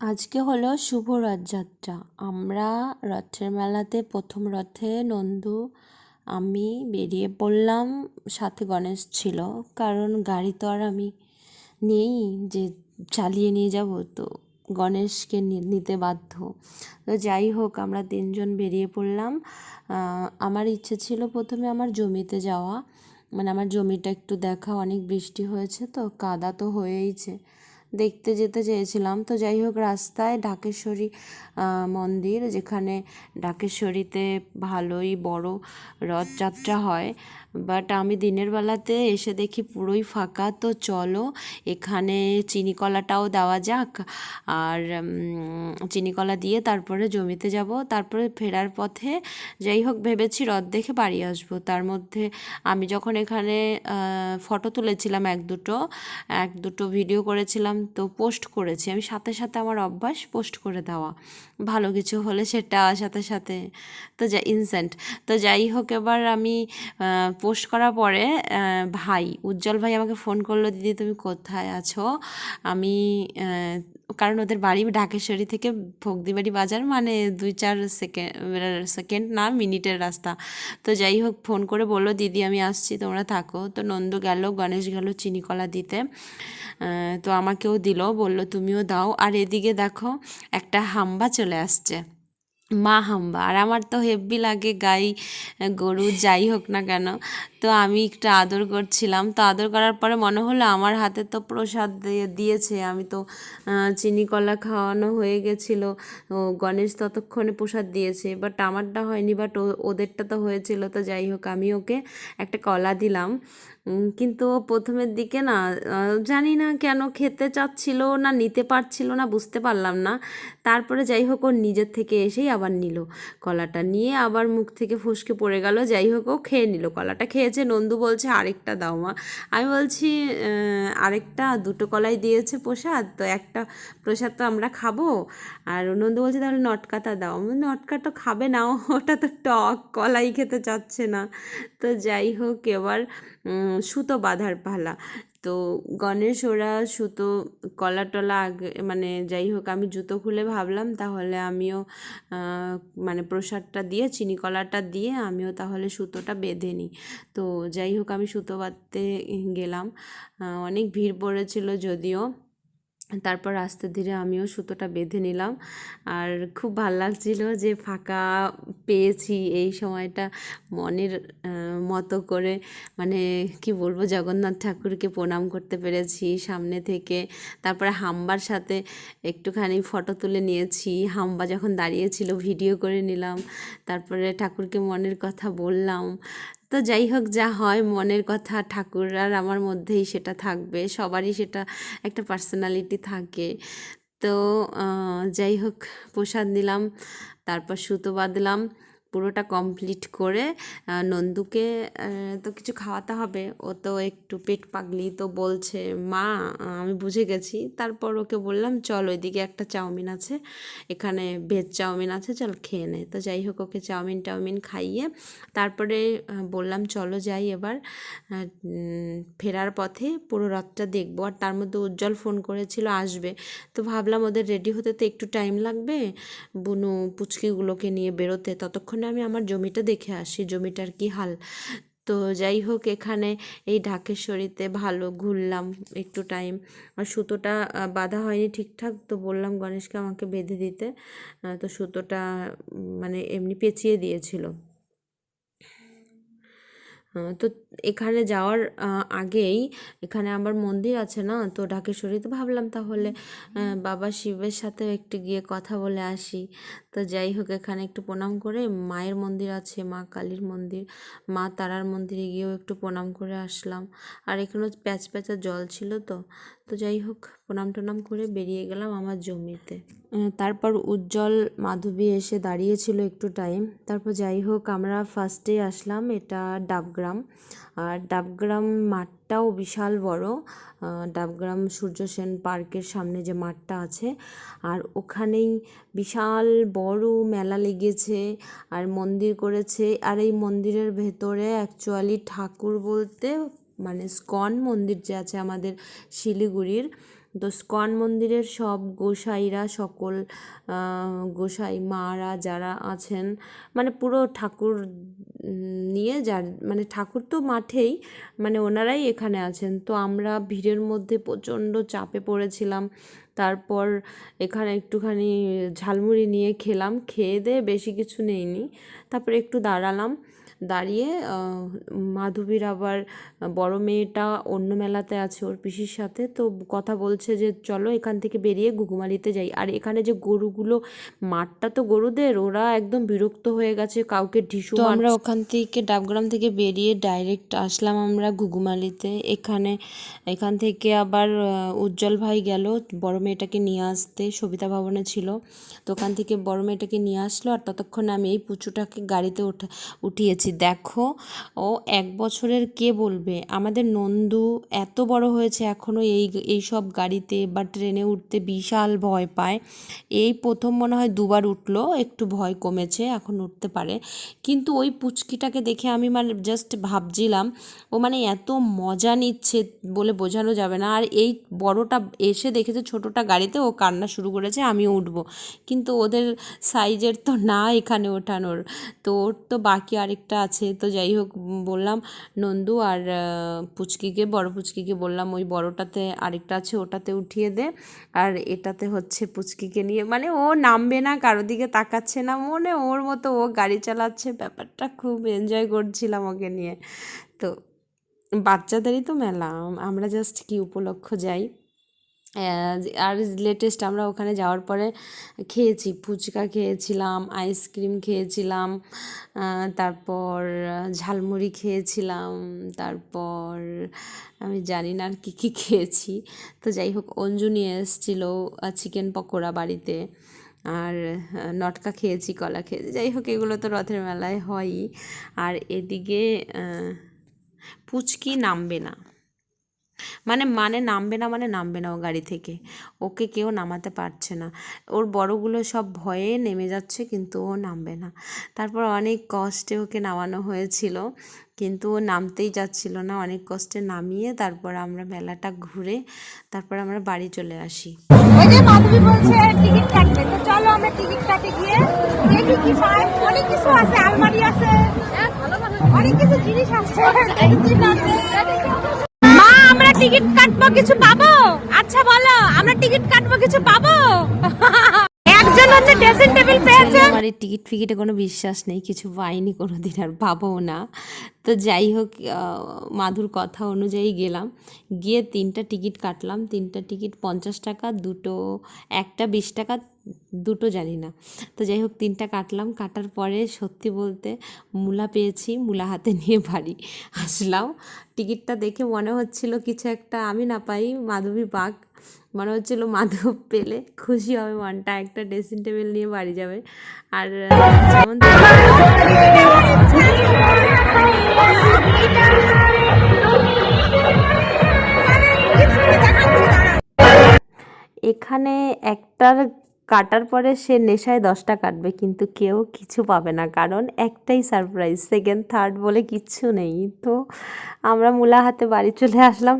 আজকে হলো শুভ রথযাত্রা। আমরা রথের মেলাতে প্রথম রথে নন্দু, আমি বেরিয়ে পড়লাম, সাথে গণেশ ছিল। কারণ গাড়ি তো আর আমি নেই, যে চালিয়ে নিয়ে যাব তো গণেশকে নিতে বাধ্য। তো যাই হোক, আমরা তিনজন বেরিয়ে পড়লাম। আমার ইচ্ছে ছিল প্রথমে আমার জমিতে যাওয়া। মানে আমার জমিটা একটু দেখা, অনেক বৃষ্টি হয়েছে তো, কাদা তো হয়েইছে। দেখতে যেতে চেয়েছিলাম। তো যাই হোক, রাস্তায় ঢাকেশ্বরী মন্দির, যেখানে ঢাকেশ্বরীতে ভালোই বড় রথযাত্রা হয়। বাট আমি দিনের বেলাতে এসে দেখি পুরোই ফাঁকা। তো চলো, এখানে চিনিকলাটাও দেওয়া যাক। আর চিনিকলা দিয়ে তারপরে জমিতে যাব। তারপরে ফেরার পথে যাই হোক, ভেবেছি রথ দেখে বাড়ি আসব। তার মধ্যে আমি যখন এখানে ফটো তুলেছিলাম এক দুটো এক দুটো ভিডিও করেছিলাম তো পোস্ট করেছি। আমি সাথে সাথে আমার অভ্যাস পোস্ট করে দেওয়া। ভালো কিছু হলে সেটা, সাথে সাথে তো যা ইনসেন্ট তো যাই হোক, এবার আমি পোস্ট করার পরে ভাই, উজ্জ্বল ভাই আমাকে ফোন করল, দিদি, তুমি কোথায় আছো? আমি কারণ ওদের বাড়ি ঢাকেশ্বরী থেকে ভোগদিবাড়ি বাজার মানে দুই চার সেকেন্ড সেকেন্ড না, মিনিটের রাস্তা। তো যাই হোক ফোন করে বলল, দিদি, আমি আসছি, তোমরা থাকো। তো নন্দ গেল, গণেশ গেল চিনিকলা দিতে। তো আমাকেও দিল, বলল, তুমিও দাও। আর এদিকে দেখো, একটা হাম্বা চলে আসছে। মা হাম্বা। আর আমার তো হেব্বি লাগে গাই, গরু, যাই হোক না কেন। তো আমি একটু আদর করছিলাম। তো আদর করার পরে মনে হলো আমার হাতে তো প্রসাদ দিয়ে, দিয়েছে। আমি তো চিনি কলা খাওয়ানো হয়ে গেছিল। ও, গণেশ ততক্ষণে প্রসাদ দিয়েছে। বাট আমারটা হয়নি বাট ওদেরটা তো হয়েছিল। তো যাই হোক, আমি ওকে একটা কলা দিলাম। কিন্তু প্রথমের দিকে না জানি না কেন খেতে চাচ্ছিল না নিতে পারছিল না বুঝতে পারলাম না। তারপরে যাই হোক ও নিজের থেকে এসেই আবার নিল কলাটা। নিয়ে আবার মুখ থেকে ফুসকে পড়ে গেল যাই হোক ও খেয়ে নিল কলাটা। খেয়েছে নন্দু বলছে আরেকটা দাও মা। আমি বলছি আরেকটা দুটো কলাই দিয়েছে প্রসাদ তো একটা প্রসাদ তো আমরা খাব। আর নন্দু বলছে তাহলে নটকাটা দাও। বললাম, নটকাটা খাবে না ওটা তো টক কলাই খেতে চাচ্ছে না। তো যাই হোক এবার সুতো বাঁধার পালা। তো গণেশ ওরা সুতো, কলা টলা আগে মানে যাই হোক, আমি জুতো খুলে ভাবলাম, তাহলে আমিও মানে প্রসাদটা দিয়ে, চিনি কলাটা দিয়ে আমিও তাহলে সুতোটা বেঁধে নিই। তো যাই হোক, আমি সুতো বাঁধতে গেলাম। অনেক ভিড় পড়েছিল যদিও। তারপর আস্তে ধীরে আমিও সুতোটা বেঁধে নিলাম। আর খুব ভালো লাগছিল যে ফাঁকা পেয়েছি এই সময়টা মনের মতো করে। মানে কি বলব, জগন্নাথ ঠাকুরকে প্রণাম করতে পেরেছি সামনে থেকে। তারপরে হাম্বার সাথে একটুখানি ফটো তুলে নিয়েছি। হাম্বা যখন দাঁড়িয়েছিল ভিডিও করে নিলাম। তারপরে ঠাকুরকে মনের কথা বললাম। তো যাই হোক, যা হয়, মনের কথা ঠাকুর আর আমার মধ্যেই সেটা থাকবে, সবারই সেটা একটা পার্সোনালিটি থাকে। তো যাই হোক, প্রসাদ নিলাম, তারপর সুতো বাঁধলাম। পুরোটা কমপ্লিট করে নন্দুকে তো কিছু খাওয়াতে হবে। ও তো একটু পেট পাগলি, তো বলছে, মা, আমি বুঝে গেছি। তারপর ওকে বললাম, চল ওইদিকে একটা চাউমিন আছে। এখানে ভেজ চাউমিন আছে, চল খেয়ে নে। তো যাই হোক, ওকে চাউমিন টাউমিন খাইয়ে তারপরে বললাম, চলো যাই এবার। ফেরার পথে পুরো রথটা দেখব। আর তার মধ্যে উজ্জ্বল ফোন করেছিল, আসবে। তো ভাবলাম, ওদের রেডি হতে তো একটু টাইম লাগবে। বুনু পুচকিগুলোকে নিয়ে বেরোতে। ততক্ষণে আমি আমার জমিটা দেখে আসি, জমিটার কি হাল। তো যাই হোক, এখানে এই ঢাকেশ্বরীতে ভালো ঘুরলাম একটু টাইম আর সুতোটা বাধা হয়নি ঠিকঠাক, তো বললাম, গণেশকে আমাকে বেঁধে দিতে। তো সুতোটা মানে এমনি পেঁচিয়ে দিয়েছিল। তো এখানে যাওয়ার আগেই এখানে আমার মন্দির আছে না, তো ঢাকেশ্বরী তো ভাবলাম তাহলে বাবা শিবের সাথে একটু গিয়ে কথা বলে আসি। তো যাই হোক, এখানে একটু প্রণাম করে মায়ের মন্দির আছে, মা কালীর মন্দির, মা তারার মন্দিরে গিয়েও একটু প্রণাম করে আসলাম। আর এখানে প্যাচ প্যাচা জল ছিল তো তো যাই হোক, প্রণাম টনাম করে বেরিয়ে গেলাম আমার জমিতে। তারপর উজ্জ্বল মাধবী এসে দাঁড়িয়েছিল একটু টাইম তারপর যাই হোক, আমরা ফার্স্টে আসলাম, এটা ডাবগ্রাম। আর ডাবগ্রাম মাঠটাও বিশাল বড়। ডাবগ্রাম সূর্য সেন পার্কের সামনে যে মাঠটা আছে। আর ওখানেই বিশাল বড় মেলা লেগেছে আর মন্দির করেছে। আর এই মন্দিরের ভেতরে অ্যাকচুয়ালি ঠাকুর বলতে মানে স্কন মন্দির যে আছে আমাদের শিলিগুড়ির, তো স্কন মন্দিরের সব গোসাইরা সকল গোসাই মারা যারা আছেন মানে পুরো ঠাকুর নিয়ে যার মানে ঠাকুর তো মাঠেই মানে ওনারাই এখানে আছেন। তো আমরা ভিড়ের মধ্যে প্রচণ্ড চাপে পড়েছিলাম, তারপর এখানে একটুখানি ঝালমুড়ি নিয়ে খেলাম, খেয়ে দিয়ে বেশি কিছু নেইনি, তারপর একটু দাঁড়ালাম। দাঁড়িয়ে মাধবীর আবার বড় মেয়েটা অন্য মেলাতে আছে ওর পিসির সাথে তো কথা বলছে যে চলো এখান থেকে বেরিয়ে ঘুঘুমালিতে যাই। আর এখানে যে গরুগুলো মাঠটা তো গরুদের ওরা একদম বিরক্ত হয়ে গেছে কাউকে ঢিসু আমরা ওখান থেকে ডাবগ্রাম থেকে বেরিয়ে ডাইরেক্ট আসলাম আমরা ঘুঘুমালিতে। এখানে এখান থেকে আবার উজ্জ্বল ভাই গেল বড় মেয়েটাকে নিয়ে আসতে সবিতা ভবনে ছিল। তো ওখান থেকে বড় মেয়েটাকে নিয়ে আসলো আর ততক্ষণে আমি এই পুচুটাকে গাড়িতে উঠা উঠিয়েছি। দেখো, ও এক বছরের কে বলবে? আমাদের নন্দু এত বড় হয়েছে এখনও এই এই সব গাড়িতে বা ট্রেনে উঠতে বিশাল ভয় পায়। এই প্রথম মনে হয় দুবার উঠল, একটু ভয় কমেছে, এখন উঠতে পারে। কিন্তু ওই পুচকিটাকে দেখে আমি মানে জাস্ট ভাবছিলাম, ও মানে এত মজা নিচ্ছে বলে বোঝানো যাবে না। আর এই বড়টা এসে দেখেছে ছোটোটা গাড়িতে, ও কান্না শুরু করেছে, আমিও উঠবো। কিন্তু ওদের সাইজের তো না এখানে ওঠানোর। তো ওর তো বাকি আরেকটা আছে। তো যাই হোক বললাম নন্দু আর পুচকিকে, বড় পুচকিকে বললাম, ওই বড়টাতে আরেকটা আছে, ওটাতে উঠিয়ে দে। আর এটাতে হচ্ছে পুচকিকে নিয়ে মানে ও নামবে না, কারও দিকে তাকাচ্ছে না, মনে ওর মতো ও গাড়ি চালাচ্ছে। ব্যাপারটা খুব এনজয় করছিলাম ওকে নিয়ে। তো বাচ্চাদেরই তো মেলা, আমরা জাস্ট কি উপলক্ষ যাই। আর লেটেস্ট আমরা ওখানে যাওয়ার পরে খেয়েছি, ফুচকা খেয়েছিলাম আইসক্রিম খেয়েছিলাম তারপর ঝালমুড়ি খেয়েছিলাম, তারপর আমি জানি না আর কী কী খেয়েছি। তো যাই হোক, অঞ্জু নিয়ে এসেছিল চিকেন পকোড়া বাড়িতে, আর নটকা খেয়েছি, কলা খেয়েছি। যাই হোক, এগুলো তো রথের মেলায় হয়ই। আর এদিকে পুচকি নামবে না। মানে মানে নামবে না মানে নামবে না ও গাড়ি থেকে। ওকে কেউ নামাতে পারছে না। ওর বড়গুলো সব ভয়ে নেমে যাচ্ছে কিন্তু ও নামবে না। তারপর অনেক কষ্টে ওকে নামানো হয়েছিল। কিন্তু ও নামতেই যাচ্ছিল না। অনেক কষ্টে নামিয়ে তারপর আমরা মেলাটা ঘুরে তারপর আমরা বাড়ি চলে আসি। ওই যে মাধবী বলছে টিকিট কাটবে। তো চলো আমরা টিকিট কাটে গিয়ে দেখি কি পাই। অনেক কিছু আছে আলমারি আছে। অনেক কিছু জিনিস আছে। টিকিট কাটবো কিছু পাবো? আচ্ছা বলো, আমরা টিকিট কাটবো কিছু পাবো? আমার টিকিট ফিকিটে কোনো বিশ্বাস নেই, কিছু পাইনি কোনো দিন আর পাবো না। তো যাই হোক মাধুর কথা অনুযায়ী গেলাম। গিয়ে তিনটা টিকিট কাটলাম। তিনটা টিকিট পঞ্চাশ টাকা, দুটো একটা বিশ টাকা দুটো জানি না। তো যাই হোক তিনটা কাটলাম। কাটার পরে সত্যি বলতে মূলা পেয়েছি, মূলা হাতে নিয়ে বাড়ি আসলাম। টিকিটটা দেখে মনে হচ্ছিল কিছু একটা আমি না পাই, মাধবী পাক মনে হচ্ছিল মাধব পেলে খুশি হবে, মনটা একটা ড্রেসিং টেবিল নিয়ে বাড়ি যাবে। আর, যেমন এখানে একটার কাটার পরে সে নেশায় দশটা কাটবে, কিন্তু কেউ কিছু পাবে না। কারণ একটাই সারপ্রাইজ সেকেন্ড থার্ড বলে কিচ্ছু নেই। তো আমরা মূলা হাতে বাড়ি চলে আসলাম।